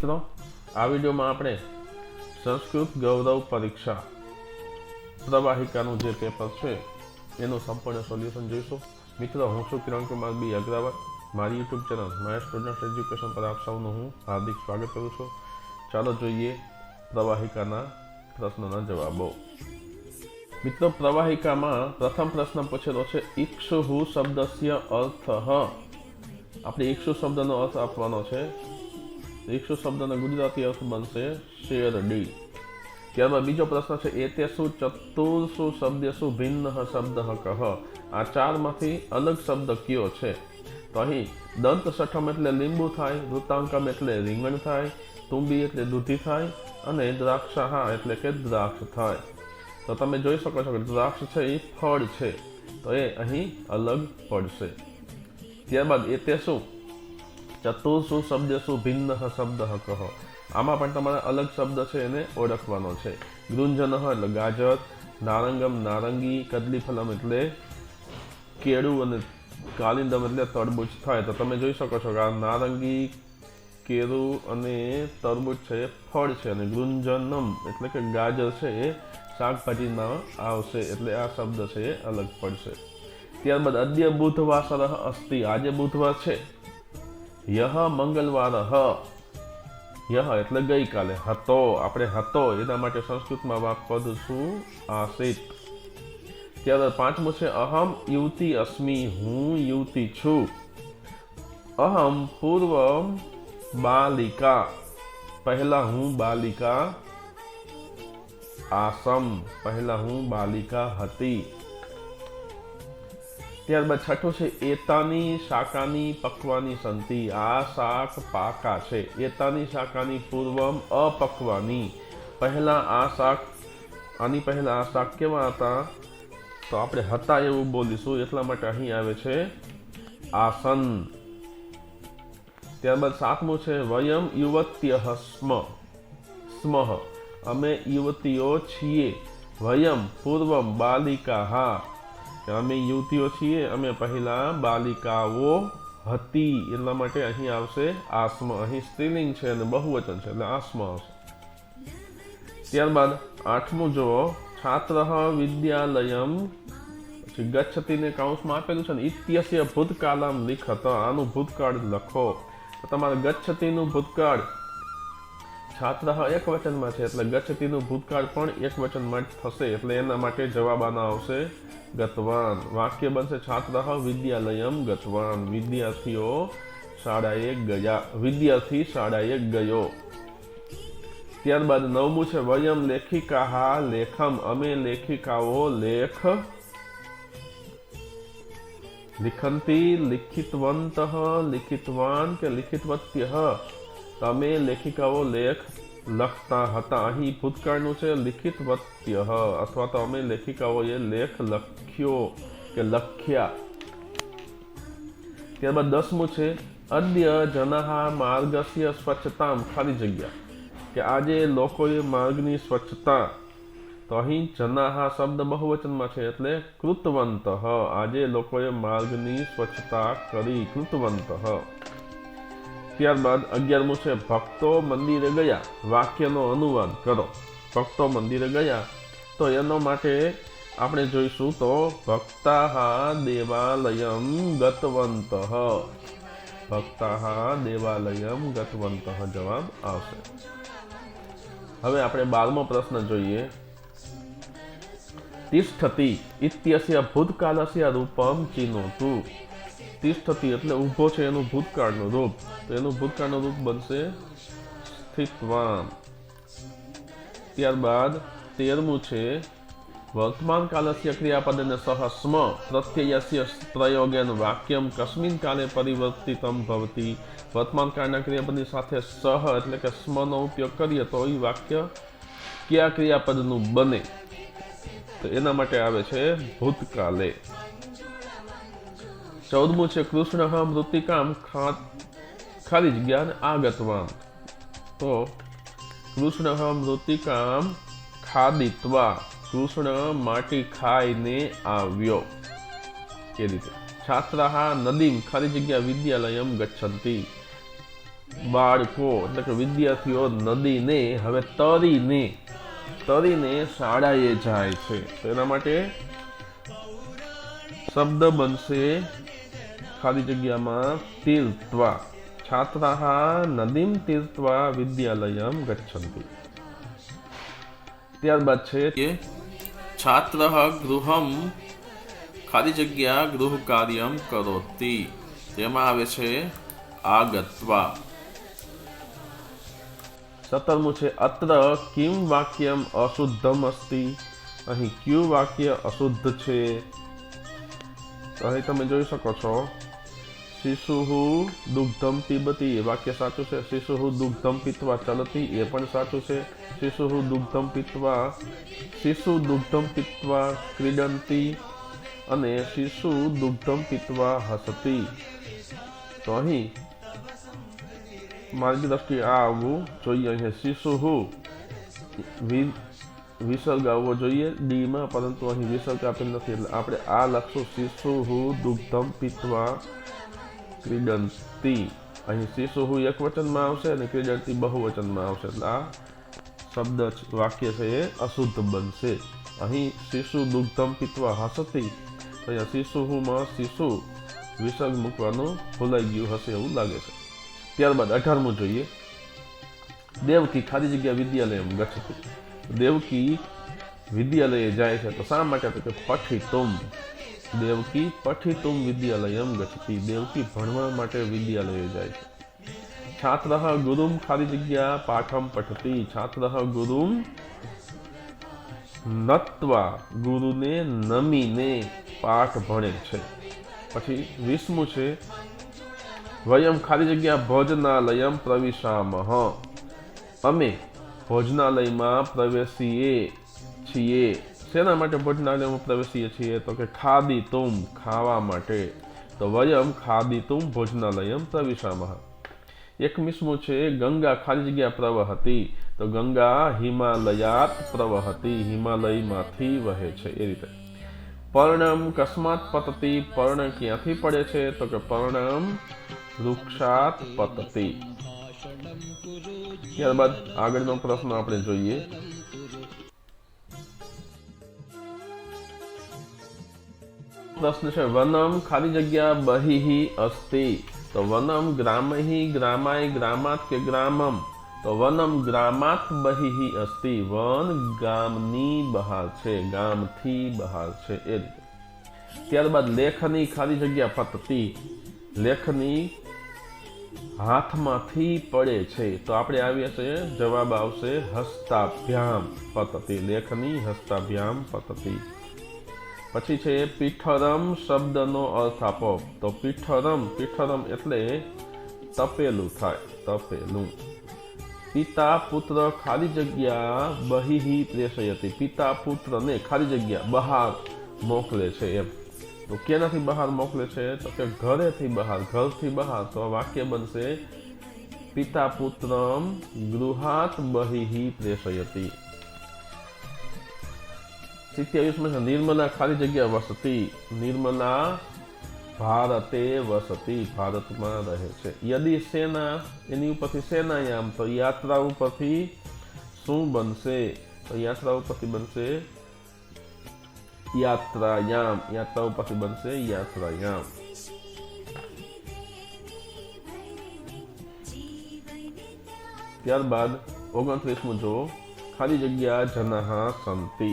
મિત્રો, આ વિડીયોમાં આપણે સંસ્કૃત ગૌરવ પરીક્ષા પ્રવાહિકાનું જે પેપર છે, એનું સંપૂર્ણ સોલ્યુશન જોઈશું. મિત્રો, હું છું કિરણ કુમાર બી અગ્રવાલ. મારી YouTube channel my student education પર આપ સૌનું હું હાર્દિક સ્વાગત કરું છું. ચાલો જોઈએ પ્રવાહિકાના પ્રશ્નના જવાબો. મિત્રો, પ્રવાહિકામાં પ્રથમ પ્રશ્ન પૂછેલો છે ઈક્ષુહુ શબ્દસ્ય અર્થ? આપણે ઈક્ષુ શબ્દનો અર્થ આપવાનો છે ઈક્ષુ શબ્દનો ગુજરાતી અર્થ બનશે શેરડી ત્યારબાદ બીજો પ્રશ્ન છે, એતેસુ ચતુર્સુ શું ભિન્ન શબ્દ કહ? આ ચારમાંથી અલગ શબ્દ કયો છે? તો અહીં દંત સઠમ એટલે લીંબુ થાય વૃત્તાંકમ એટલે રીંગણ થાય, તુંબી એટલે દૂધી થાય, અને દ્રાક્ષાહા એટલે કે દ્રાક્ષ થાય. તો તમે જોઈ શકો છો કે દ્રાક્ષ છે એ ફળ છે, તો એ અહીં અલગ પડશે. ત્યારબાદ એ તે શું ચતુર્સુ શબ્દ શું ભિન્ન શબ્દ કહ. આમાં પણ તમારે અલગ શબ્દ છે એને ઓળખવાનો છે. ગૃંજન એટલે ગાજર, નારંગમ નારંગી, કદલીફલમ એટલે કેળું અને કાલિંદમ એટલે તરબૂચ થાય. તો તમે જોઈ શકો છો કે આ નારંગી, કેળું અને તરબૂચ છે એ ફળ છે અને ગૃંજનમ એટલે કે ગાજર છે એ શાકભાજીમાં આવશે એટલે આ શબ્દ છે એ અલગ પડશે. ત્યારબાદ અદ્ય બુધવાસર અસ્તિ. આજે બુધવાર છે. યહ મંગળવાર યહ એટલે ગઈકાલે. હતો, આપણે હતો, એના માટે સંસ્કૃતમાં વાપદ શું? આસિત. ત્યારબાદ પાંચમું છે, અહમ યુવતી અસ્મી, હું યુવતી છું. અહમ પૂર્વ બાલિકા. પહેલા હું બાલિકા આસમ, પહેલા હું બાલિકા હતી. ત્યારબાદ છઠ્ઠું છે, એતાની શાકાની પકવાની સંતિ આ શાક પાકા છે. એતાની શાકાની પૂર્વમ અપકવાની. પહેલાં આ શાક, આની પહેલાં આ શાક કેવા હતા? તો આપણે હતા એવું બોલીશું. એટલા માટે અહીં આવે છે, આસન. ત્યારબાદ સાતમું છે, વયમ યુવત્ય સ્મ સ્મહ. અમે યુવતીઓ છીએ. વયમ પૂર્વમ બાલિકા હા અમે યુવતીઓ છીએ, અમે પહેલા બાલિકાઓ હતી. એટલા માટે અહીં આવશે આસ્મ અહીં સ્ત્રીલિંગ છે અને બહુવચન છે એટલે આસ્મ આવશે. ત્યારબાદ આઠમું જુઓ. છાત્ર વિદ્યાલયમ. પછી ગચ્છતીને કાઉન્સમાં આપેલું છે ને, ઇત્યસ્ય ભૂતકાલમ લિખત. આનું ભૂતકાળ લખો. તમારે ગચ્છતીનું ભૂતકાળ એક વચનમાં છે એટલે ગચ્છતીનું ભૂતકાળ પણ એક વચનમાં જ થશે એટલે એના માટે જવાબ આના આવશે, ગતવાન. વાક્ય બનશે છાત્ર વિદ્યાલયમ ગતવાન. વિદ્યાર્થીઓ, શાળાએ ગયા. વિદ્યાર્થી શાળાએ ગયો. ત્યારબાદ નવમું છે, વયમ લેખિકા લેખમ. અમે લેખિકાઓ લેખ લિખંતી, લિખિતવંત, લિખિતવાન કે લિખિતવત્ય? તમે લેખિકાઓ લેખ લખતા હતા અહીં ભૂતકાળનું છે લિખિત વત્ય અથવા તો અમે લેખિકાઓએ લેખ લખ્યો કે લખ્યા ત્યારબાદ દસમું છે અદ્ય જનહા માર્ગસ્ય સ્વચ્છતામ ખાલી જગ્યા કે આજે લોકોએ માર્ગની સ્વચ્છતા તો અહીં જનાહા શબ્દ બહુવચનમાં છે એટલે કૃતવંત આજે લોકોએ માર્ગની સ્વચ્છતા કરી કૃતવંત ત્યારબાદ અગિયારમું છે, ભક્તો મંદિરે ગયા. વાક્યનો અનુવાદ કરો. ભક્તો મંદિરે ગયા. તો એનો માટે આપણે જોઈશું તો ભક્તા દેવાલયમ ગતવંત. ભક્તા દેવાલયમ ગતવંત જવાબ આવશે. હવે આપણે બારમો પ્રશ્ન જોઈએ. તિષ્ઠતી ઇત્યસ્ય ભૂતકાલસ્ય રૂપમ ચિનોતુ. તિષ્ઠતિ એટલે ઊભો છે એનું ભૂતકાળનું રૂપ. તો એનું ભૂતકાળનું રૂપ બનશે સ્થિતવાન. ત્યારબાદ તેરમું છે વર્તમાન કાલસ્ય ક્રિયાપદને સહ સ્મ પ્રત્યયસ્ય પ્રયોગેન વાક્યમ કસ્મિન કાલે પરિવર્તિતમ ભવતી. વર્તમાન કાળના ક્રિયાપદની સાથે સહ એટલે કે સ્મનો ઉપયોગ કરીએ તો એ વાક્ય કયા ક્રિયાપદનું બને? તો એના માટે આવે છે ભૂતકાલે. ચૌદમું છે કૃષ્ણ મૃતિકામ ખાલી જગ્યા અને આગતવાન તો કૃષ્ણ મૃતિકામ ખાદિત્વા કૃષ્ણ માટી ખાઈને આવ્યો એ રીતે છાત્રા નદીમ ખાલી જગ્યા વિદ્યાલયમ ગચ્છંતી બાળકો એટલે કે વિદ્યાર્થીઓ નદીને હવે તરીને તરીને શાળાએ જાય છે તેના માટે શબ્દ બનશે ખાલી જગ્યામાં તીર્થવા છાત્રાહ નદીમ તીર્થવા વિદ્યાલયમ ગચ્છંતિ ત્યારબાદ છે કે છાત્ર ગૃહમ ખાલી જગ્યા ગૃહ કાર્યમ કરોતી તેમાં આવે છે આગત્વા સત્તરમું છે અત્ર કિમ વાક્યમ અશુદ્ધમ અસ્તિ અહીં ક્યુ વાક્ય અશુદ્ધ છે અહીં તમે જોઈ શકો છો। શિશુ દુગ્ધમ પીબતી, એ વાક્ય સાચું છે. શિશુ દુગ્ધમ પીતવા ચલતી, એ પણ સાચું છે. શિશુ દુગ્ધમ પીતવા, શિશુ દુગ્ધમ પીતવા ક્રીડંતી અને શિશુ દુગ્ધમ પીતવા હસતી. તો અહીં મારી દ્રષ્ટિએ આ આવવું જોઈએ. અહીંયા શિશુ વિ- વિસર્ગ આવવો જોઈએ. ડીમાં, પરંતુ અહીં વિસર્ગ આપેલ નથી. એટલે આપણે આ લખશું શિશુ દુગ્ધમ પીતવા ક્રીડંતી અહીં શિશુ એક વચનમાં આવશે અને ક્રીડંતી બહુવચનમાં આવશે. એટલે આ શબ્દ વાક્ય છે, એ અશુદ્ધ બનશે. અહીં શિશુ દુગ્ધમ પીતવા હસતી, અહીંયા શિશુમાં શિશુ વિસર્ગ મૂકવાનું ભૂલાઈ ગયું હશે એવું લાગે છે. ત્યારબાદ અઢારમું જોઈએ. દેવકી ખાલી જગ્યા વિદ્યાલય ગચ્છતી દેવકી વિદ્યાલયે જાય છે, તો શા માટે તો કે પઠિતુમ? દેવકી પઠિતુમ વિદ્યાલયમ ગચ્છતી. દેવકી ભણવા માટે વિદ્યાલયે જાય છે. છાત્ર ગુરુમ ખાલી જગ્યા પાઠમ પઠતી. છાત્ર ગુરુમ નત્વા, ગુરુને નમીને પાઠ ભણે છે. પછી વીસમું છે, વયમ ખાલી જગ્યા ભોજનાલયમ પ્રવિશામહ અમે ભોજનાલયમાં પ્રવેશીએ છીએ. શેના માટે ભોજનાલયમાં પ્રવેશીએ છીએ? તો કે ખાદી તુમ ખાવા માટે. તો વયમ ખાદી તુમ ભોજનાલયમ પ્રવિશામહ એકમીસમું છે, ગંગા ખાલી જગ્યા પ્રવહતી. તો ગંગા હિમાલયાત પ્રવહતી, હિમાલયમાંથી વહે છે, એ રીતે. પર્ણમ કસ્માત પતતી, પર્ણ ક્યાંથી પડે છે? તો કે પર્ણમ વૃક્ષાત પતતી. ત્યારબાદ આગળનો પ્રશ્ન આપણે જોઈએ. પ્રશ્ન છે, વનમ ખાલી જગ્યા બહિ અસ્તિ. તો વનમ ગ્રામહિ ગ્રામાય ગ્રામાત કે ગ્રામમ? તો વનમ ગ્રામાત બહિ અસ્તિ. વન ગામની બહાર છે, ગામથી બહાર છે એ રીતે. ત્યારબાદ લેખની ખાલી જગ્યા પતતી. લેખની હાથમાંથી પડે છે. તો આપણે આવીએ છીએ, જવાબ આવશે, હસ્તાભ્યામ પતતી. લેખની હસ્તાભ્યામ પતતી. પછી છે પીઠરમ શબ્દનો અર્થ આપો. તો પીઠરમ પીઠરમ એટલે તપેલું થાય, તપેલું. પિતા પુત્ર ખાલી જગ્યા બહિહી પ્રેષયતી. પિતા પુત્રને ખાલી જગ્યા બહાર મોકલે છે એમ. તો કેનાથી બહાર મોકલે છે? તો કે ઘરેથી બહાર, ઘરથી બહાર. તો વાક્ય બનશે, પિતા પુત્રમ ગૃહાત બહિહી પ્રેષયતી. સિત્યાવીસમાં નિર્મલા ખાલી જગ્યા વસતી નિર્મલા ભારતે વસતી ભારતમાં રહે છે યદી સેના એની ઉપરથી સેનાયામ તો યાત્રા ઉપરથી શું બનશે તો યાત્રા ઉપરથી બનશે યાત્રાયામ યાત્રા ઉપરથી બનશે યાત્રાયામ ત્યારબાદ ઓગણત્રીસમું જો ખાલી જગ્યા જનહા સંતિ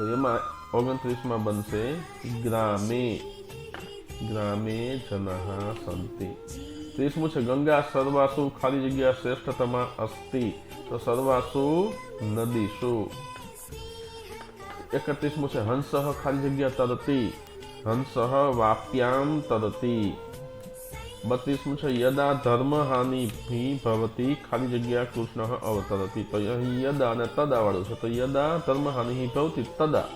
તો એમાં ઓગણત્રીસમાં બનશે ગ્રામે ગ્રામે જનહા સંતિ ત્રીસમું છે ગંગા સર્વાસુ ખાલી જગ્યા શ્રેષ્ઠતમા અસ્તિ તો સર્વાસુ નદીસુ એકત્રીસમું છે હંસહ ખાલી જગ્યા તરતી હંસહ વાપ્યામ તરતી બત્રીસમું છે યદા ધર્મ હાનિ ભવતી ખાલી જગ્યા કૃષ્ણ અવતરતી તો અહીં યદા અને તદા વાળું છે તો યદા ધર્મ હાનિ ભવતી તદા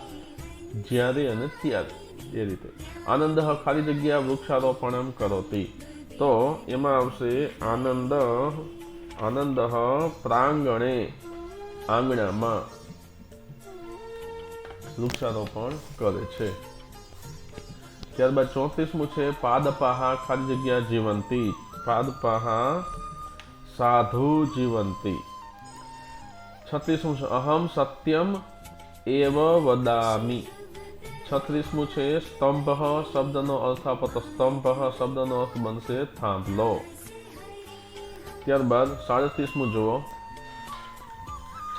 જ્યારે અને ત્યારે એ રીતે આનંદ ખાલી જગ્યા વૃક્ષારોપણમ કરોતી તો એમાં આવશે આનંદ આનંદ પ્રાંગણે આંગણામાં વૃક્ષારોપણ કરે છે ત્યારબાદ ચોત્રીસમું છે પાદપાહા ખાલી જગ્યા જીવંતી. પાદપાહ સાધુ જીવંતી. છત્રીસમું છે, અહમ સત્યમ એવ વદામી. છત્રીસમું છે, સ્તંભ શબ્દનો અર્થ આપો સ્તંભ શબ્દનો અર્થ બનશે થાંભલો. ત્યારબાદ સાડત્રીસમું જુઓ.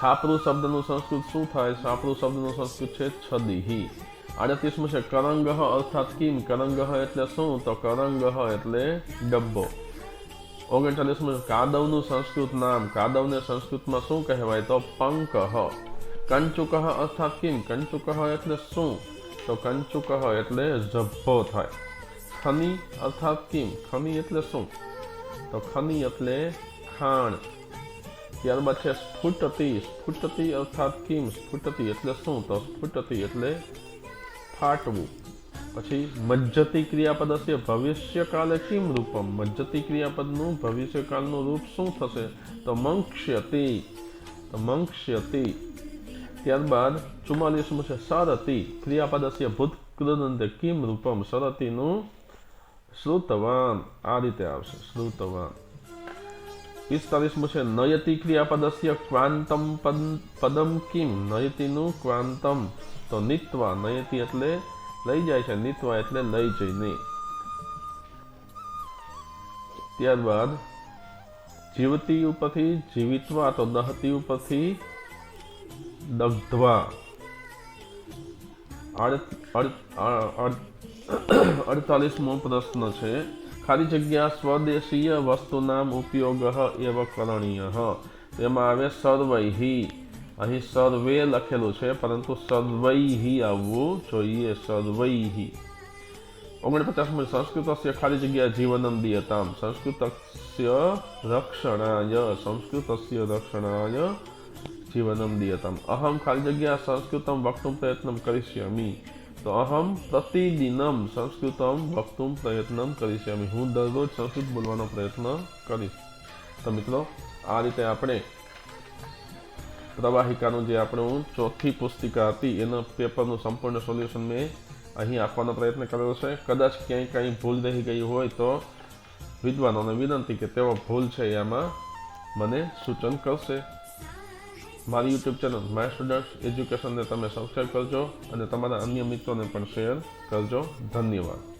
છાપરું શબ્દનું સંસ્કૃત શું થાય? છાપરું શબ્દનું સંસ્કૃત છે, છદીહી. આડત્રીસમું છે કરંગહ અર્થાત કિમ કરંગહ એટલે શું તો કરંગહ એટલે ડબ્બો ઓગણચાલીસમું કાદવનું સંસ્કૃત નામ કાદવને સંસ્કૃતમાં શું કહેવાય તો પંકહ કંચુકહ અર્થાત કિમ કંચુકહ એટલે શું તો કંચુકહ એટલે ઝભ્ભો થાય ખની અર્થાત કિમ ખની એટલે શું તો ખની એટલે ખાણ ત્યારબાદ છે સ્ફુટતી સ્ફુટતી અર્થાત કિમ સ્ફુટતી એટલે શું તો સ્ફુટતી એટલે ફાટવું. પછી મજ્જતી ક્રિયાપદસ્ય ભવિષ્યકાલે કિમ રૂપમ? મજ્જતી ક્રિયાપદનું ભવિષ્યકાળનું રૂપ શું થશે? તો મંક્ષ્યતિ. તો મંક્ષ્યતિ. ત્યારબાદ ચુમ્માલીસમું છે સરતી. ક્રિયાપદસ્ય ભૂતકૃદંતે કિમ રૂપમ? સરતીનું શ્રુતવાન. આ રીતે આવશે. શ્રુતવાન. પિસ્તાલીસમું છે નયતિ ક્રિયાપદસ્ય ક્વાંતમ પદ પદમ કિમ નયતિનું ક્વાંતમ તો નિત્વા નયતિ એટલે લઈ જાય છે નિત્વા એટલે લઈ જઈને ત્યારબાદ જીવતી ઉપરથી જીવિતવા તો દહતી ઉપરથી દગ્ધવા અડતાલીસમો પ્રશ્ન છે ખાલી જગ્યા સ્વદેશીય વસ્તુનામ ઉપયોગ એવ કરણીય તેમાં આવે સર્વૈહી અહીં સર્વે લખેલું છે પરંતુ સર્વૈહી આવવું જોઈએ સર્વૈહી ઓગણપચાસમાં સંસ્કૃતસ્ય ખાલી જગ્યા જીવનમ દિયતામ સંસ્કૃતસ્ય રક્ષણાય સંસ્કૃતસ્ય રક્ષણાય જીવનમ દિયતામ અહમ ખાલી જગ્યા સંસ્કૃતમ વક્તુમ પ્રયત્ન કરિષ્યામિ તો અહમ પ્રતિદિનમ સંસ્કૃતમ વક્તુમ પ્રયત્નમ કરીશ્યામી હું દરરોજ સંસ્કૃત બોલવાનો પ્રયત્ન કરીશ. તો મિત્રો, આ રીતે આપણે પ્રવાહિકાનું જે આપણું ચોથી પુસ્તિકા હતી, એના પેપરનું સંપૂર્ણ સોલ્યુશન મેં અહીં આપવાનો પ્રયત્ન કર્યો છે. કદાચ ક્યાંય કાંઈ ભૂલ રહી ગઈ હોય તો વિદ્વાનોને વિનંતી કે તેઓ ભૂલ છે, એમાં મને સૂચન કરશે. મારી યુટ્યુબ ચેનલ માય સ્ટુડન્ટ્સ એજ્યુકેશનને તમે સબસ્ક્રાઈબ કરજો અને તમારા અન્ય મિત્રોને પણ શેર કરજો. ધન્યવાદ.